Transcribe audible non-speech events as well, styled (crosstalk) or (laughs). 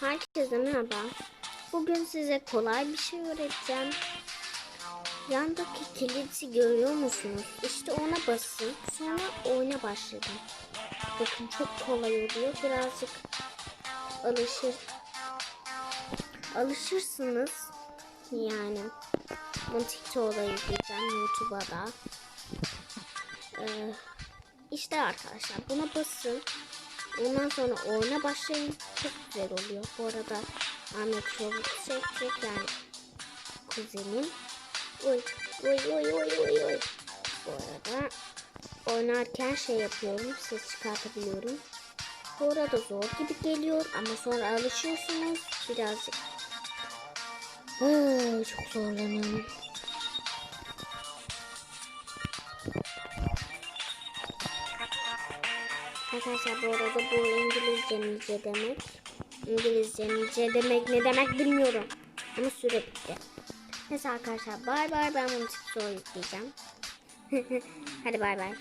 Herkese merhaba. Bugün size kolay bir şey öğreteceğim. Yandaki kilidi görüyor musunuz? İşte ona basın. Sonra oyuna başlayın. Bakın çok kolay oluyor. Birazcık alışır alışırsınız. Yani bunu TikTok'da yükleyeceğim. YouTube'a da. Ee, işte arkadaşlar buna basın. Ondan sonra oyuna başlayın. Çok güzel oluyor. Bu arada Ahmet Robot çekecek yani kuzenim. Oy oy oy oy oy oy. Bu arada oynarken şey yapıyorum. Ses çıkartabiliyorum. Bu arada zor gibi geliyor ama sonra alışıyorsunuz. Birazcık Ay, çok zorlanıyorum. Arkadaşlar bu arada bu İngilizce nice demek. İngilizce nice demek ne demek bilmiyorum. Ama süre bitti. Neyse arkadaşlar bay bay ben bunu TikTok'a yükleyeceğim. (laughs) Hadi bay bay.